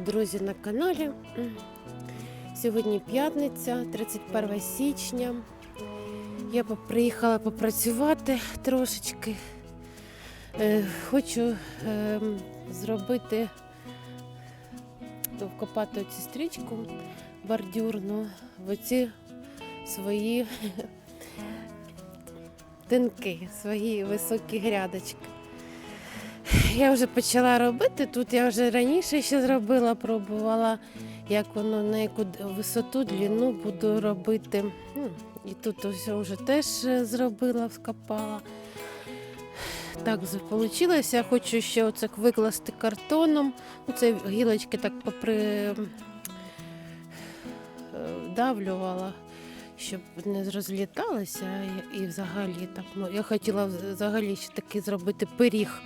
Друзі, на каналі. Сьогодні п'ятниця, 31 січня. Я приїхала попрацювати трошечки. Е, Хочу ем, зробити, вкопати оцю стрічку бордюрну в оці свої тинки, свої високі грядочки. Я вже почала робити. Тут я вже раніше ще зробила, пробувала, як воно на яку висоту, длину буду робити. Ну, І тут все вже теж е, зробила, вскопала. Так вийшло. Я хочу ще оце викласти картоном. Ну, це гілочки так попри е, давлювала, щоб не розліталися. І, взагалі так. Ну, я хотіла взагалі ще такий зробити пиріг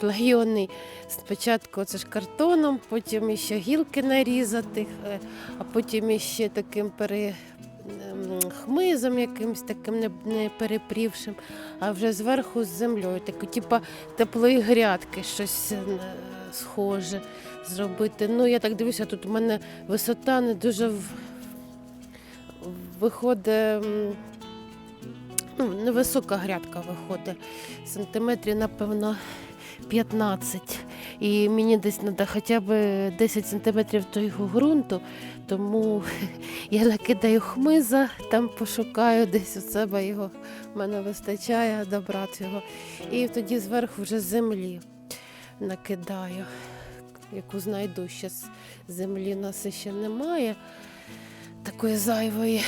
слоєний. Спочатку це ж картоном, потім ще гілки нарізати, е, а потім іще таким пере, ем, хмизом якимось таким не, не перепрівшим, а вже зверху з землею, таку, типа теплої грядки, щось е, схоже зробити. Ну, я так дивлюся, тут у мене висота не дуже в... виходить. Ну, невисока грядка виходить. Сантиметрів, напевно, 15. І мені десь треба хоча б 10 сантиметрів того ґрунту, тому я накидаю хмиза, там пошукаю десь у себе його, в мене вистачає добрати його. І тоді зверху вже землі накидаю, яку знайду. Ще землі у нас ще немає такої зайвої.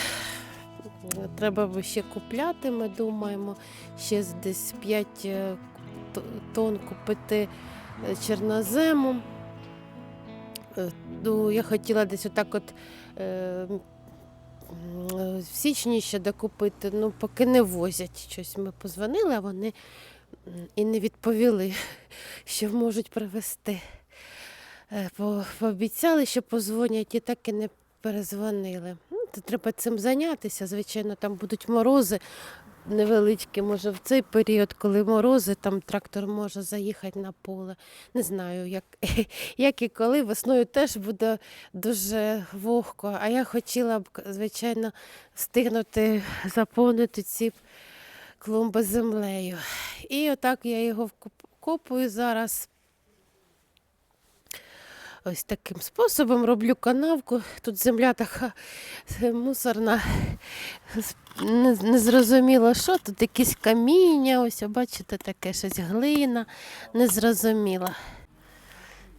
Треба ще купляти, ми думаємо, ще десь 5 т- тонн купити е, чорнозему. Е, Ну, я хотіла десь отак от е, е, в січні ще докупити, ну поки не возять щось. Ми позвонили, а вони і не відповіли, що можуть привезти. По- Пообіцяли, що позвонять, і так і не перезвонили. Ну, то треба цим зайнятися. Звичайно, там будуть морози невеличкі, може, в цей період, коли морози, там трактор може заїхати на поле. Не знаю, як, як і коли. Весною теж буде дуже вогко. А я хотіла б, звичайно, встигнути заповнити ці клумби землею. І отак я його вкопую зараз. Ось таким способом роблю канавку. Тут земля така е, мусорна. С- Не, не що тут якісь каміння, ось бачите, таке щось глина, не зрозуміла.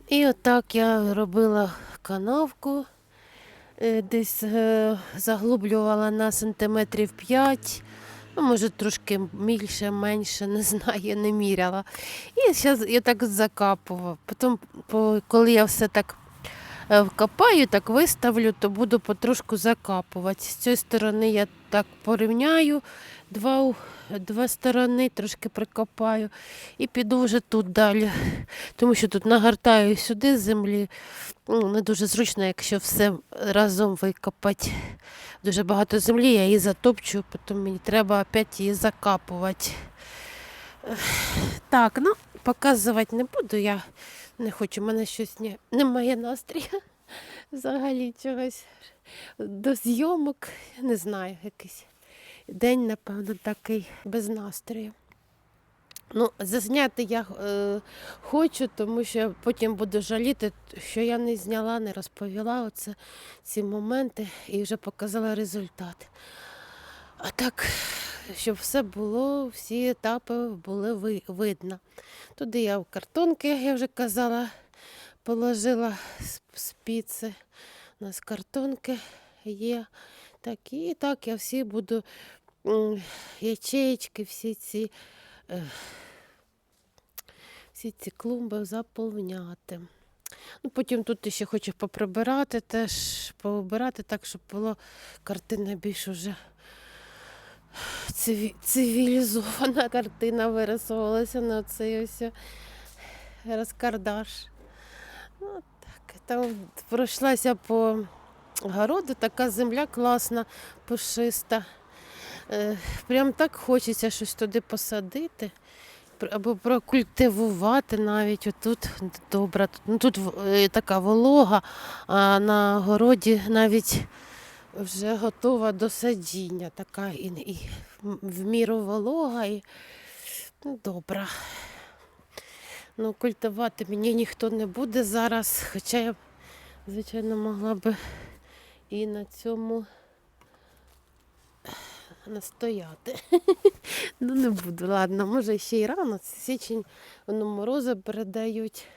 І отак я робила канавку, е, десь е, заглублювала на сантиметрів 5, ну, може трошки більше, менше, не знаю, не міряла. І зараз я так закапував. Потім, коли я все так е, вкопаю, так виставлю, то буду потрошку закапувати. З цієї сторони я так порівняю два, два сторони, трошки прикопаю і піду вже тут далі. Тому що тут нагортаю сюди землі. Ну, не дуже зручно, якщо все разом викопати. Дуже багато землі, я її затопчу, потім мені треба опять її закапувати. Так, ну показувати не буду. Я не хочу, в мене щось не, немає настрію взагалі чогось до зйомок. Не знаю, якийсь день, напевно, такий без настрою. Ну, зазняти я е, хочу, тому що потім буду жаліти, що я не зняла, не розповіла оце, ці моменти і вже показала результат. А так, щоб все було, всі етапи були ви- видно. Туди я в картонки, я вже казала, положила спіци. У нас картонки є. Так, і так я всі буду ячеєчки, всі ці, е, всі ці клумби заповняти. Ну, потім тут ще хочу поприбирати, теж пообирати так, щоб була картина більш уже циві- цивілізована картина вирисувалася на цей ось розкардаш. Ну, так, там пройшлася по городу, така земля класна, пушиста. Е, Прям так хочеться щось туди посадити. або прокультивувати навіть. Отут добре. Тут, ну, тут е, така волога, а на городі навіть вже готова до садіння. Така і, і в- в міру волога і ну, добра. Ну, культивувати мені ніхто не буде зараз, хоча я, звичайно, могла би і на цьому настояти. ну, не буду, ладно, може ще й рано. Січень, воно морози передають.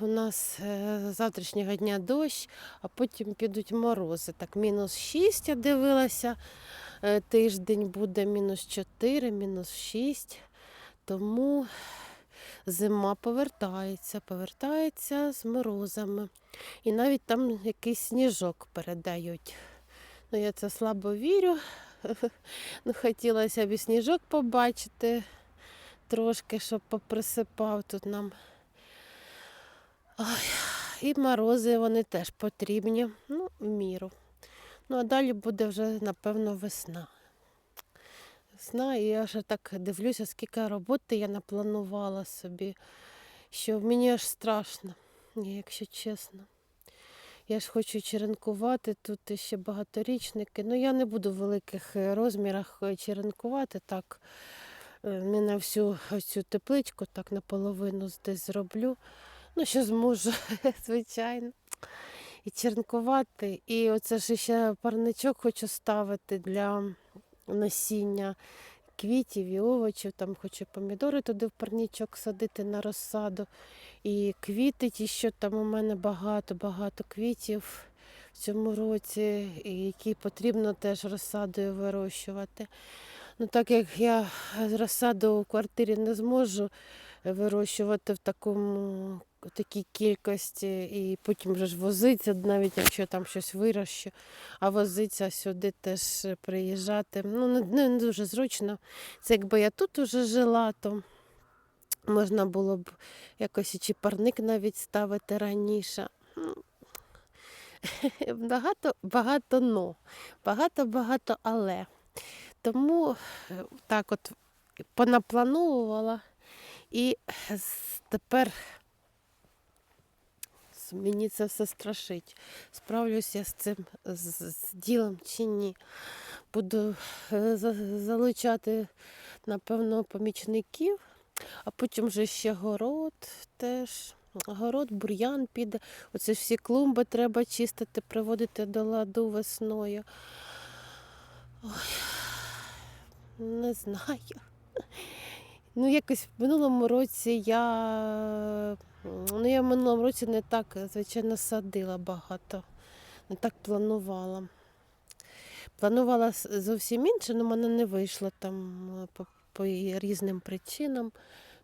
У нас е, з завтрашнього дня дощ, а потім підуть морози. Так, мінус 6 я дивилася. Е, Тиждень буде мінус 4, мінус 6. Тому зима повертається, повертається з морозами. І навіть там якийсь сніжок передають. Ну, я це слабо вірю. Ну, хотілося б і сніжок побачити трошки, щоб поприсипав тут нам. Ой, і морози вони теж потрібні, ну, в міру. Ну, а далі буде вже, напевно, весна. Весна, і я вже так дивлюся, скільки роботи я напланувала собі, що мені аж страшно, якщо чесно. Я ж хочу черенкувати, тут ще багаторічники. Ну, я не буду в великих е, розмірах е, черенкувати, так е, не на всю цю тепличку, так наполовину десь зроблю. Ну, що зможу, звичайно. І черенкувати. І оце ж ще парничок хочу ставити для насіння квітів і овочів. Там хочу помідори туди в парничок садити на розсаду. І квіти, ті, що там у мене багато-багато квітів в цьому році, які потрібно теж розсадою вирощувати. Ну, так як я розсаду у квартирі не зможу вирощувати в такому такій кількості, і потім вже ж возиться, навіть якщо там щось вирощу, а возиться сюди теж приїжджати. Ну, не, не, дуже зручно. Це якби я тут уже жила, то можна було б якось і чи навіть ставити раніше. Ну, Багато, багато но, багато-багато але. Тому так от понаплановувала і тепер мені це все страшить. Справлюся з цим з, з ділом чи ні. Буду е, залучати, напевно, помічників, а потім вже ще город теж. Город, бур'ян піде. Оце всі клумби треба чистити, приводити до ладу весною. Ой, не знаю. Ну, якось в минулому році я. Я в минулому році не так, звичайно, садила багато, не так планувала. Планувала зовсім інше, але в мене не вийшло там е, по, по різним причинам.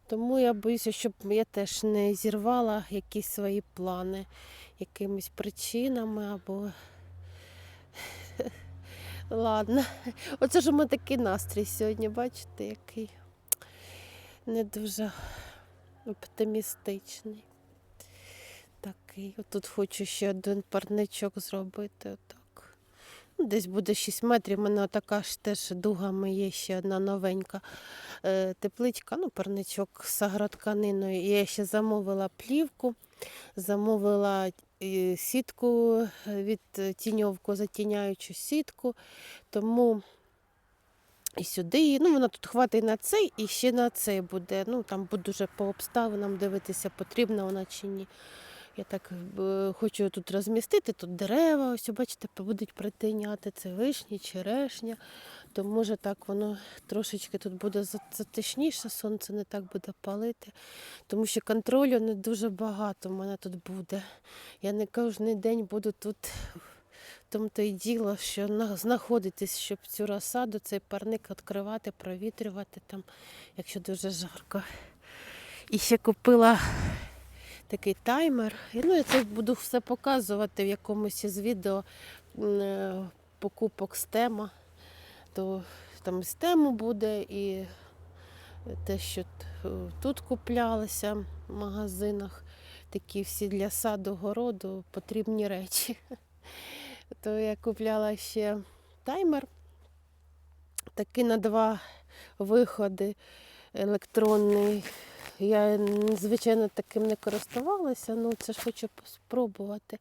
Тому я боюся, щоб я теж не зірвала якісь свої плани якимись причинами або. Ладно. Оце ж у мене такий настрій сьогодні, бачите, який не дуже оптимістичний. Такий. Отут хочу ще один парничок зробити. Отак. Ну, Десь буде 6 метрів. У мене така ж теж дугами є ще одна новенька е, тепличка, ну, парничок з агротканиною. Я ще замовила плівку, замовила е, сітку е, від тіньовку, затіняючу сітку. Тому і сюди, ну вона тут хватить на цей і ще на цей буде. Ну там буду вже по обставинам дивитися, потрібна вона чи ні. Я так хочу тут розмістити, тут дерева, ось бачите, будуть притиняти, це вишні, черешня. То може так воно трошечки тут буде затишніше, сонце не так буде палити, тому що контролю не дуже багато в мене тут буде. Я не кожен день буду тут тому то й діло, що знаходитись, щоб цю розсаду, цей парник відкривати, провітрювати там, якщо дуже жарко. І ще купила такий таймер. І, ну, я це буду все показувати в якомусь із відео е, покупок з. То там з тему буде і те, що тут куплялося в магазинах, такі всі для саду, городу потрібні речі. То я купляла ще таймер, такий на два виходи. електронний. Я, звичайно, таким не користувалася, ну це ж хочу спробувати.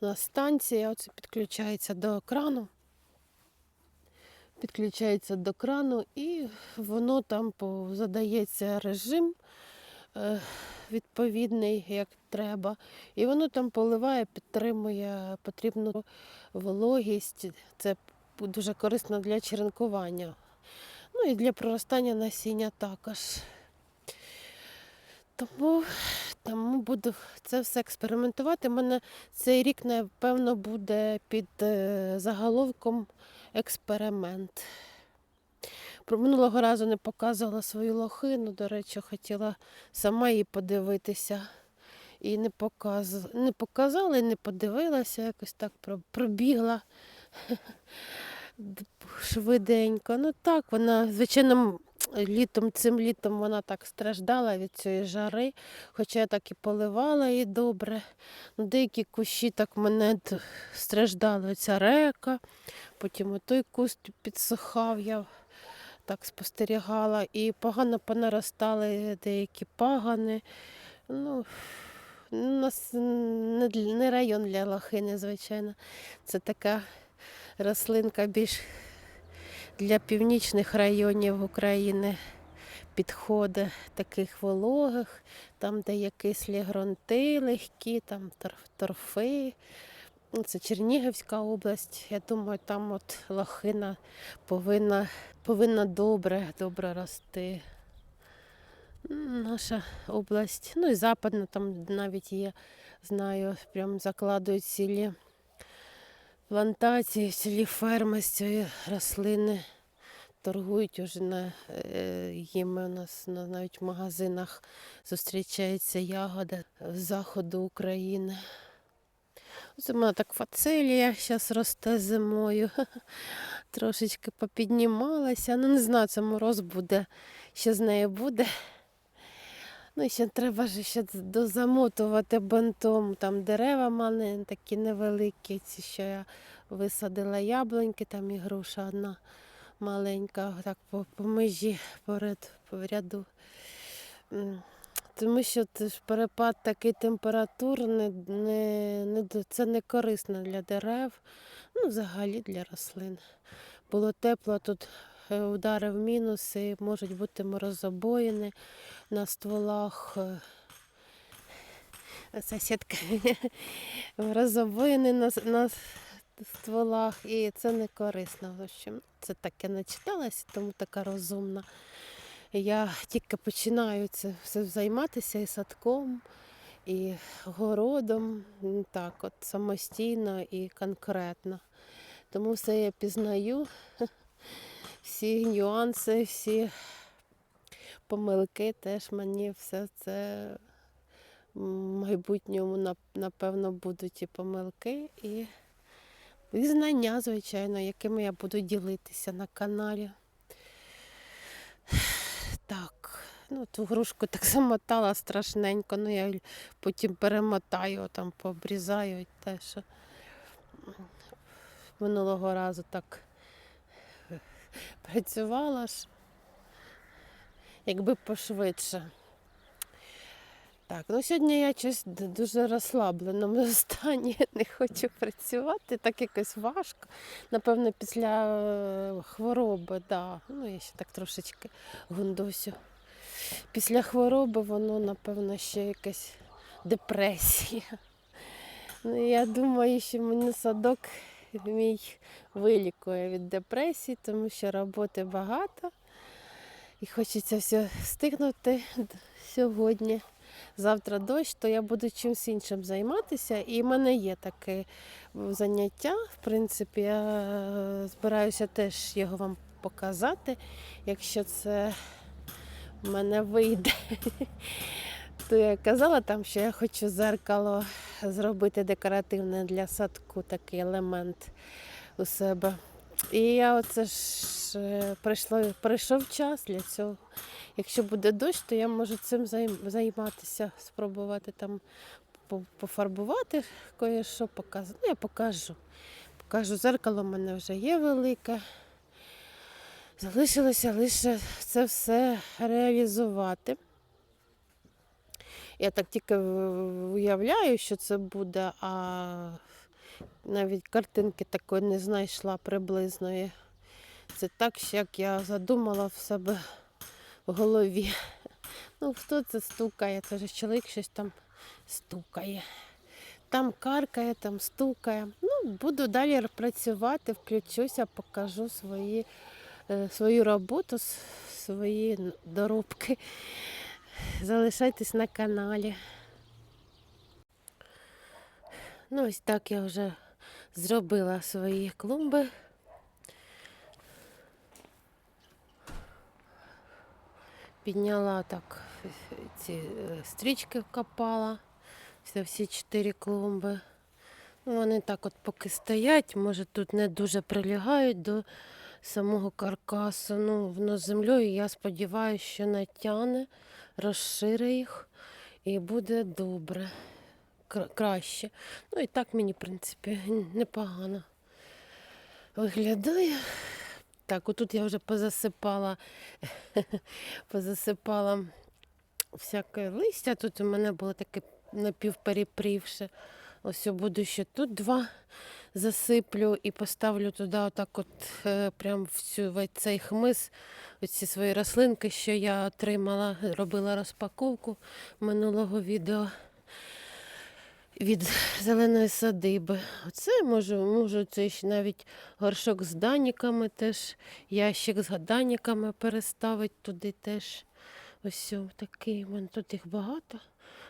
У нас станція оце підключається до крану. Підключається до крану і воно там задається режим е, відповідний, як треба. І воно там поливає, підтримує потрібну вологість. Це дуже корисно для черенкування. Ну і для проростання насіння також. Тому, тому буду це все експериментувати. У мене цей рік, напевно, буде під е, заголовком експеримент. Минулого разу не показувала свою лохину, до речі, хотіла сама її подивитися. І не, показ... не показала, і не подивилася, якось так пробігла швиденько. Ну так, вона, звичайно, літом, цим літом вона так страждала від цієї жари, хоча я так і поливала її добре. Ну, деякі кущі так мене страждали. Оця река, потім той куст підсихав, я так спостерігала. І погано понаростали деякі пагани. Ну, у нас не, район для лохини, звичайно. Це така рослинка більш для північних районів України підходить таких вологих, там, де є кислі ґрунти легкі, там торфи. Ну, Це Чернігівська область. Я думаю, там от лохина повинна, повинна добре, добре рости. Наша область, ну і западна, там навіть є, знаю, прям закладують цілі плантації, цілі ферми з цієї рослини. Торгують уже на е, їм у нас на, навіть в магазинах зустрічається ягода з заходу України. Ось у мене так фацелія зараз росте зимою. Трошечки попіднімалася. Ну, не знаю, це мороз буде, що з нею буде. Ну, ще треба ж ще дозамотувати бантом. Там дерева маленькі, такі невеликі, ці, що я висадила яблуньки, там і груша одна маленька, так по, по межі поряд, по ряду. Тому що перепад такий температур, не, не, не, це не корисно для дерев, ну взагалі для рослин. Було тепло, тут е, ударив мінуси, можуть бути морозобоїни на стволах. е, Сусідка морозобоїни на, на стволах, і це не корисно. В общем, це таке начиталася, тому така розумна. Я тільки починаю це все займатися і садком, і городом, так, от самостійно і конкретно. Тому все я пізнаю, всі нюанси, всі помилки теж мені все це в майбутньому напевно будуть і помилки, і, і знання, звичайно, якими я буду ділитися на каналі. Так, ну ту грушку так замотала страшненько, ну я потім перемотаю, там пообрізаю те, що минулого разу так працювала ж, якби пошвидше. Так, ну сьогодні я щось дуже розслабленому стані, не хочу працювати, так якось важко. Напевно, після е, хвороби, да. Ну, я ще так трошечки гундосю. Після хвороби воно, напевно, ще якась депресія. Ну, я думаю, що мені садок мій вилікує від депресії, тому що роботи багато. І хочеться все встигнути сьогодні. Завтра дощ, то я буду чимось іншим займатися. І в мене є таке заняття. В принципі, я е, збираюся теж його вам показати, якщо це в мене вийде. То я казала там, що я хочу зеркало зробити декоративне для садку, такий елемент у себе. І я оце ж е, прийшло, прийшов час для цього. Якщо буде дощ, то я можу цим займатися, спробувати там пофарбувати кое-що, показати. Ну, я покажу. Покажу, зеркало в мене вже є велике. Залишилося лише це все реалізувати. Я так тільки уявляю, що це буде, а навіть картинки такої не знайшла приблизної. Це так, як я задумала в себе в голові. Ну, хто це стукає? Це ж чоловік щось там стукає. Там каркає, там стукає. Ну, буду далі працювати, включуся, покажу свої, е, свою роботу, свої доробки. Залишайтесь на каналі. Ну, ось так я вже зробила свої клумби. Підняла так ці е, стрічки вкопала. Все, всі чотири клумби. Ну, Вони так от поки стоять, може тут не дуже прилягають до самого каркасу. Ну, воно з землею, я сподіваюся, що натягне, розшири їх і буде добре, краще. Ну і так мені, в принципі, непогано виглядає. Так, отут я вже позасипала, позасипала всяке листя. Тут у мене було таке напівперепрівше. Ось буду ще тут два засиплю і поставлю туди отак от е, прям в, цю, в цей хмиз оці свої рослинки, що я отримала, робила розпаковку минулого відео від зеленої садиби. Оце можу, можу це ще навіть горшок з даніками, теж ящик з даніками переставити туди теж. Ось такий. Мене тут їх багато.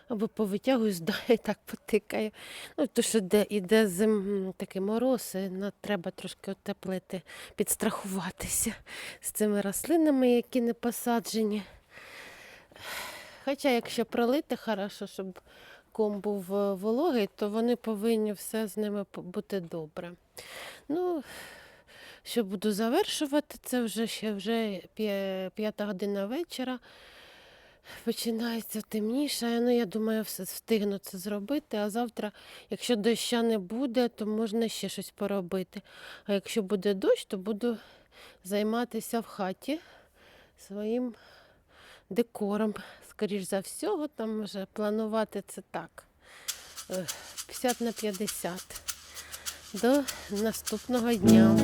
Або повитягую з і так потикаю. Ну, то що де іде зим, такий мороз, і на- треба трошки отеплити, підстрахуватися з цими рослинами, які не посаджені. Хоча, якщо пролити хорошо, щоб ком був е, вологий, то вони повинні все з ними бути добре. Ну, що буду завершувати, це вже ще вже п'ята година вечора. Починається темніше. Ну, я думаю, все встигну це зробити. А завтра, якщо доща не буде, то можна ще щось поробити. А якщо буде дощ, то буду займатися в хаті своїм декором. Скоріш за всього, там вже планувати це так. е, 50 на 50 до наступного дня.